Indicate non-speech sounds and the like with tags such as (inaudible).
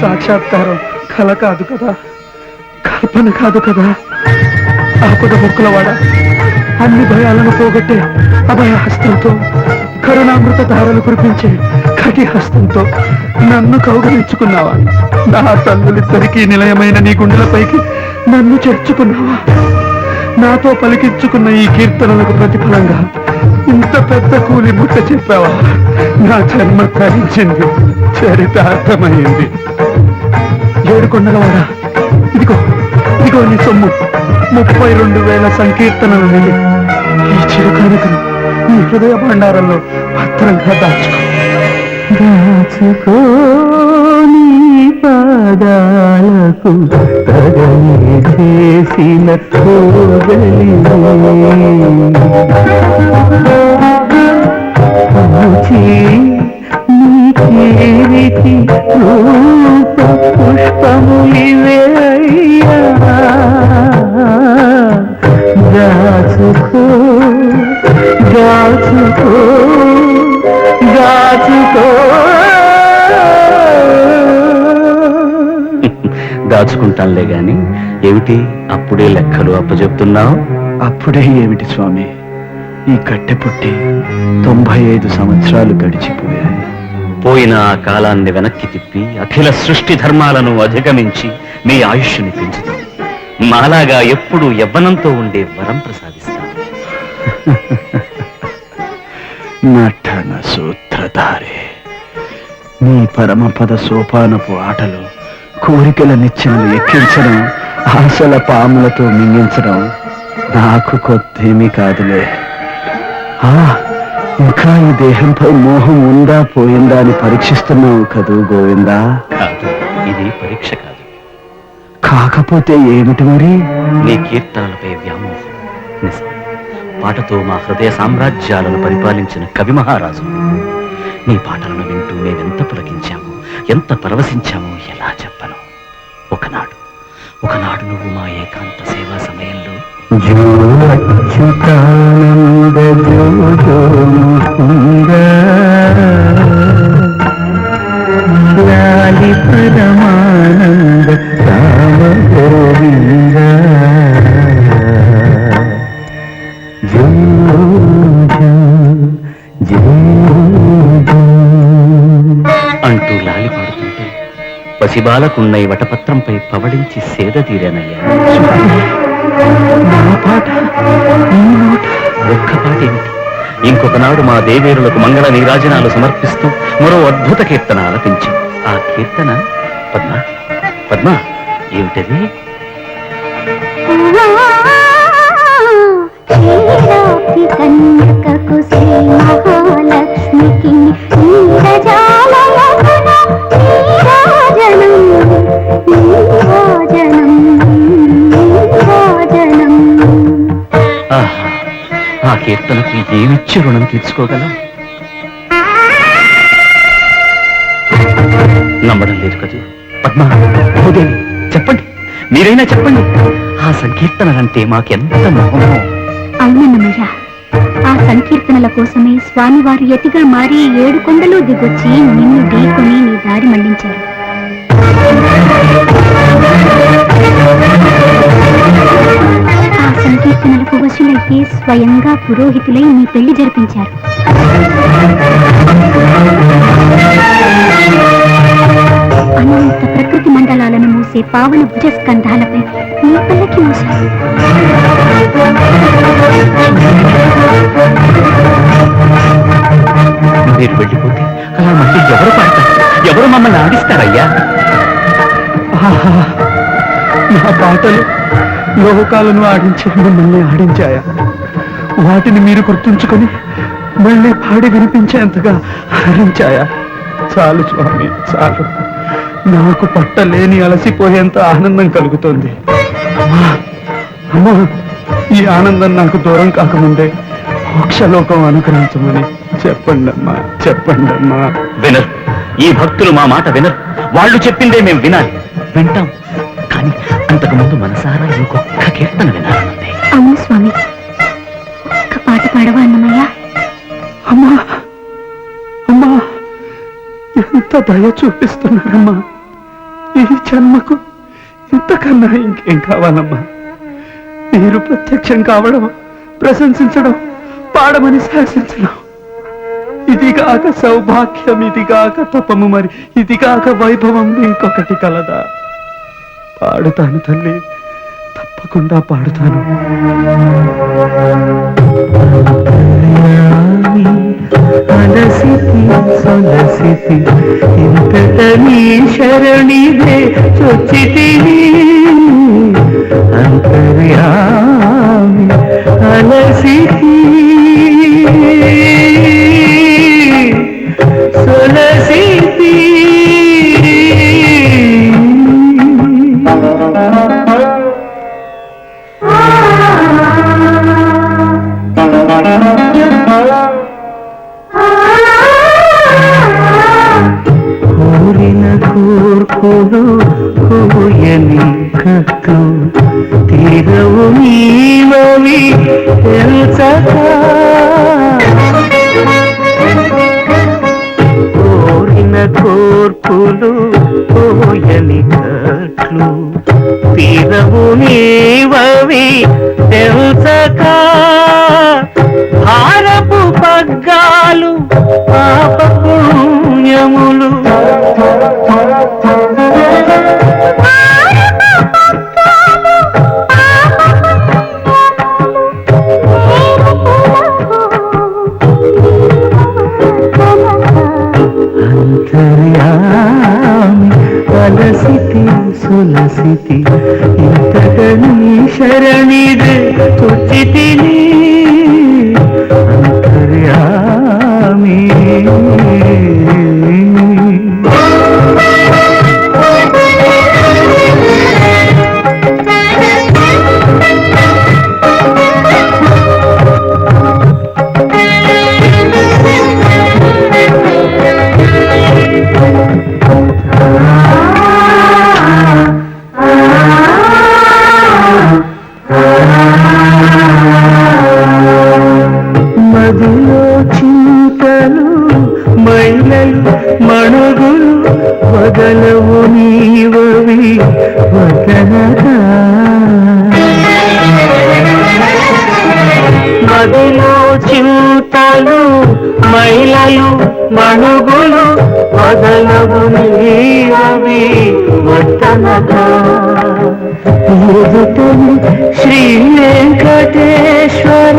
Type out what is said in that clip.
సాక్షాత్కారం కల కాదు కదా. కల్పన కాదు కదా. ఆపద మొక్కలవాడ అన్ని భయాలను పోగొట్టే అభయ హస్తంతో కరుణామృత ధారలు కురిపించే కటి హస్తంతో నన్ను కౌగలించుకున్నావా? నా తల్లులిద్దరికీ నిలయమైన నీ గుండెలపైకి నన్ను చేర్చుకున్నావా? నాతో పలికించుకున్న ఈ కీర్తనలకు ప్రతిఫలంగా ఇంత పెద్ద కూలి ముట్ట చెప్పావా? నా జన్మ తరించింది చరితార్థమైంది. ఏడుకొండలవాడా ఇదిగో ఇదిగో నీ సొమ్ము. ముప్పై రెండు వేల సంకీర్తనలు నిండి ఈ చిరుకానుకను నీ హృదయ భండారంలో భద్రంగా దాచుకో. దాచుకో నీ పాదాలకు. తగని చేసిన రూప పుష్పములివే అయ్యా. దాచుకో దాచుకో దాచుకో (laughs) దాచుకుంటానులే గాని ఏమిటి అప్పుడే లెక్కలు అప్పచెప్తున్నావు? అప్పుడే ఏమిటి స్వామి ఈ కట్టె పుట్టి తొంభై ఐదు సంవత్సరాలు గడిచిపోయాయి. పోయిన ఆ కాలాన్ని వెనక్కి తిప్పి అఖిల సృష్టి ధర్మాలను అధిగమించి మీ ఆయుష్ని పెంచుతాం. మాలాగా ఎప్పుడు యవ్వనంతో ఉండే వరం ప్రసాదిస్తాం. (laughs) నటన సూత్రధారే. నీ పరమపద సోపానపు ఆటలు కోరికల నిచ్చెనలు ఎక్కించడం ఆశల పాములతో మింగించడం నాకు కొత్తేమీ కాదులే. ఆ, ఇంకా ఈ దేహంపై మోహం ఉందా పోయిందా అని పరీక్షిస్తున్నావు కదూ గోవిందా? కాదు ఇది పరీక్ష కాదు. కాకపోతే ఏమిటి మరి? నీ కీర్తనలపై వ్యామోహం. నిజం. పాటతో మా హృదయ సామ్రాజ్యాలను పరిపాలించిన కవి మహారాజు. నీ పాటలను వింటూ మేమెంత పులకించాము ఎంత పరవశించామో ఎలా ఒకనాడు నువ్వు మా ఏకాంత సేవా సమయంలో జో అచ్యుతానంద పసిబాలకున్న ఈ వటపత్రంపై పవళించి సేద తీరానయ్యా. ఇంకొకనాడు మా దేవేరులకు మంగళ నీరాజనాలు సమర్పిస్తూ మరో అద్భుత కీర్తన ఆలపించి. ఆ కీర్తన పద్మ. పద్మ ఏమిటది? కన్యకకు శ్రీ మహాలక్ష్మికి కీర్తనకు ఏమిచ్చి రుణం తీర్చుకోగలం? నమ్మడం లేదు కదూ. పద్మ భూదేవి చెప్పండి. మీరైనా చెప్పండి. ఆ సంకీర్తనలంటే మాకెంత మోహమో అవునన్నమయ్యా ఆ సంకీర్తనల కోసమే స్వామివారు ఎతిగా మారి ఏడు కొండలు దిగొచ్చి నిన్ను ఢీకొని నీ దారి మళ్ళించారు. సంకీర్తనలకు స్వయంగా పురోహితులై మీ పెళ్ళి జరిపించారు. అనంత ప్రకృతి మండలాలను మూసే పావన భుజస్కంధాలపై మీ పల్లకి మూసారు మీరు వెళ్ళిపోతే అలా మళ్ళీ ఎవరు పాడతారు? ఎవరు మమ్మల్ని ఆడిస్తారయ్యా? నా పాటలు లోకాలను ఆడించే మిమ్మల్ని ఆడించాయా? వాటిని మీరు గుర్తుంచుకొని మళ్ళీ పాడి వినిపించేంతగా హరించాయా? చాలు స్వామి చాలు. నాకు పట్టలేని అలసిపోయేంత ఆనందం కలుగుతోంది. అమ్మా ఈ ఆనందం నాకు దూరం కాకముందే మోక్షలోకం అనుగ్రహించమని చెప్పండి అమ్మా చెప్పండి అమ్మా వినరు. ఈ భక్తులు మా మాట వినరు. వాళ్ళు చెప్పిందే మేము వినాలి. వింటాం. కానీ అంతకు ముందు మనసారా ఇంకొక కీర్తన వినాలనుంది. అవును స్వామి. ఒక్క పాట పాడవా అన్నమయ్య? అమ్మా. అమ్మా. ఎంత దయ చూపిస్తున్నారమ్మా. ఈ జన్మకు ఇంతకన్నా ఇంకేం కావాలమ్మా. మీరు ప్రత్యక్షం కావడం ప్రశంసించడం పాడమని శాసించడం. ఇదిగాక సౌభాగ్యం ఇదిగాక తపము మరి ఇదిగాక వైభవం ఇంకొకటి కలదా. పాడుతాను తల్లి. తప్పకుండా పాడుతాను. అలసితి సొలసితి ఇంతట నీ శరణిదే చొచ్చితి అంతర్యామి అలసితి. కోర్కులు కోయని కత్తు తీరవు నీవవి తెలుసక కోరిన కోర్పులు కోయని కట్లు. తీరవు నీవవి తెలుసక భారపు పగ్గాలు పాప శరణిదే తుచితిని అంతర్యామి వదలవు నీవవి వదలగా మదిలో చింతలు మహిళలు మణుగులు వదలవు నీవవి వదలగా శ్రీ వెంకటేశ్వర